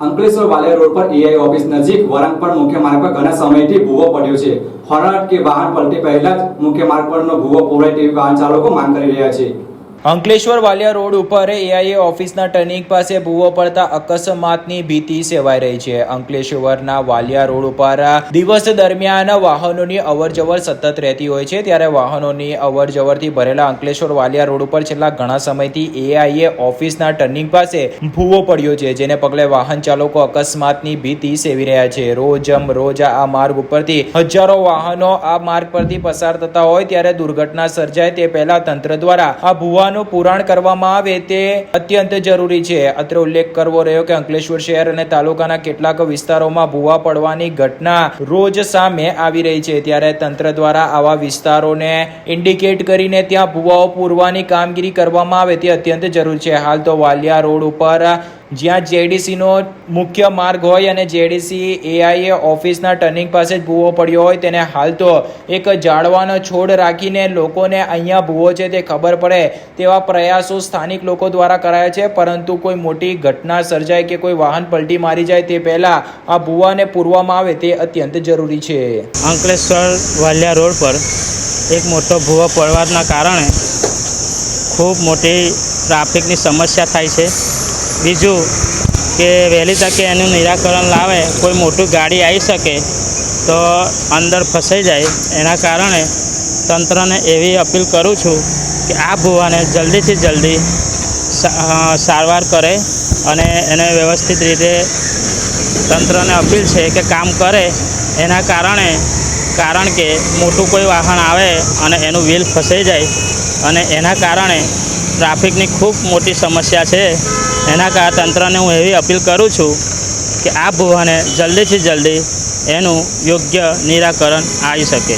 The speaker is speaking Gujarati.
અંકલેશ્વર વાલિયા રોડ પર એઆઈ ઓફિસ નજીક વરંગપણ મુખ્ય માર્ગ પર ઘણા સમયથી ભૂવો પડ્યો છે. હોનારત કે વાહન પલટી પહેલા જ મુખ્ય માર્ગ પરનો ભૂવો પોવડાય તેવી વાહન ચાલકો માંગ કરી રહ્યા છે. અંકલેશ્વર વાલિયા રોડ ઉપર એઆઈએ ઓફિસના ટર્નિંગ પાસે ભૂવો પડતા અકસ્માતની ભીતિ સેવાઈ રહી છે. અંકલેશ્વરના વાલિયા રોડ ઉપર દિવસ દરમિયાન વાહનોની અવરજવર સતત રહેતી હોય છે. ત્યારે વાહનોની અવરજવરથી ભરેલા અંકલેશ્વર વાલિયા રોડ ઉપર છેલ્લા ઘણા સમયથી એઆઈએ ઓફિસના ટર્નિંગ પાસે ભૂવો પડ્યો છે, જેને પગલે વાહન ચાલકો અકસ્માતની ભીતિ સેવી રહ્યા છે. રોજમ રોજ આ માર્ગ ઉપરથી હજારો વાહનો આ માર્ગ પરથી પસાર થતા હોય ત્યારે દુર્ઘટના સર્જાય તે પહેલા તંત્ર દ્વારા આ ભૂવાનું પુરાણ કરવામાં આવે તે અત્યંત જરૂરી છે. અત્રે ઉલ્લેખ કરવો રહ્યો કે અંકલેશ્વર શહેર અને તાલુકાના કેટલાક વિસ્તારોમાં ભૂવા પડવાની ઘટના રોજ સામે આવી રહી છે. ત્યારે તંત્ર દ્વારા આવા વિસ્તારોને ઇન્ડિકેટ કરીને ત્યાં ભૂવાઓ પૂરવાની કામગીરી કરવામાં આવે તે અત્યંત જરૂરી છે. હાલ તો વાલિયા રોડ ઉપર જ્યાં જેડીસીનો મુખ્ય માર્ગ હોય અને જેડીસી એઆઈએ ઓફિસના ટર્નિંગ પાસે જ ભૂવો પડ્યો હોય તેને હાલ તો એક જાળવાનો છોડ રાખીને લોકોને અહીંયા ભૂવો છે તે ખબર પડે તેવા પ્રયાસો સ્થાનિક લોકો દ્વારા કરાયા છે, પરંતુ કોઈ મોટી ઘટના સર્જાય કે કોઈ વાહન પલટી મારી જાય તે પહેલા આ ભૂવાને પૂરવામાં આવે તે અત્યંત જરૂરી છે. અંકલેશ્વર વાલિયા રોડ પર એક મોટો ભૂવો પડવાના કારણે ખૂબ મોટી ટ્રાફિકની સમસ્યા થાય છે. બીજું કે વહેલી તકે એનું નિરાકરણ લાવે, કોઈ મોટું ગાડી આવી શકે તો અંદર ફસાઈ જાય. એના કારણે તંત્રને એવી અપીલ કરું છું કે આ ભૂવાને જલ્દીથી જલ્દી સારવાર કરે અને એને વ્યવસ્થિત રીતે તંત્રને અપીલ છે કે કામ કરે. એના કારણે, કારણ કે મોટું કોઈ વાહન આવે અને એનું વ્હીલ ફસાઈ જાય અને એના કારણે ટ્રાફિકની ખૂબ મોટી સમસ્યા છે. એના કારણે તંત્રને હું એવી અપીલ કરું છું કે આ ભુવાને જલ્દીથી જલ્દી એનું યોગ્ય નિરાકરણ આવી શકે.